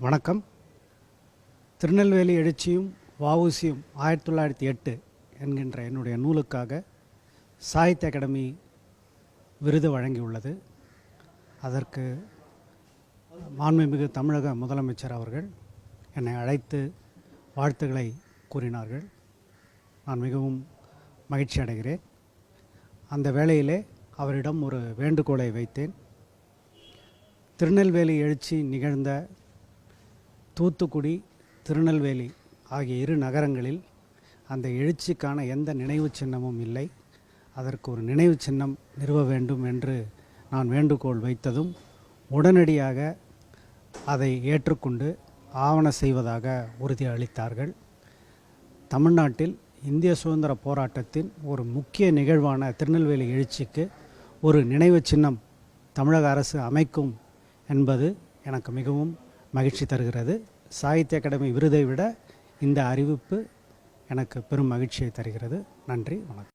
வணக்கம். திருநெல்வேலி எழுச்சியும் வவுசியும் ஆயிரத்தி தொள்ளாயிரத்தி எட்டு என்கின்ற என்னுடைய நூலுக்காக சாகித்ய அகாடமி விருது வழங்கியுள்ளது. அதற்கு மாண்புமிகு தமிழக முதலமைச்சர் அவர்கள் என்னை அழைத்து வாழ்த்துக்களை கூறினார்கள். நான் மிகவும் மகிழ்ச்சி அடைகிறேன். அந்த வேளையிலே அவரிடம் ஒரு வேண்டுகோளை வைத்தேன். திருநெல்வேலி எழுச்சி நிகழ்ந்த தூத்துக்குடி திருநெல்வேலி ஆகிய இரு நகரங்களில் அந்த எழுச்சிக்கான எந்த நினைவு சின்னமும் இல்லை. அதற்கு ஒரு நினைவு சின்னம் நிறுவ வேண்டும் என்று நான் வேண்டுகோள் வைத்ததும் உடனடியாக அதை ஏற்றுக்கொண்டு ஆவண செய்வதாக உறுதி அளித்தார்கள் தமிழ்நாட்டில் இந்திய சுதந்திர போராட்டத்தின் ஒரு முக்கிய நிகழ்வான திருநெல்வேலி எழுச்சிக்கு ஒரு நினைவு சின்னம் தமிழக அரசு அமைக்கும் என்பது எனக்கு மிகவும் மகிழ்ச்சி தருகிறது. சாகித்ய அகாடமி விருதை விட இந்த அறிவிப்பு எனக்கு பெரும் மகிழ்ச்சியை தருகிறது. நன்றி வணக்கம்.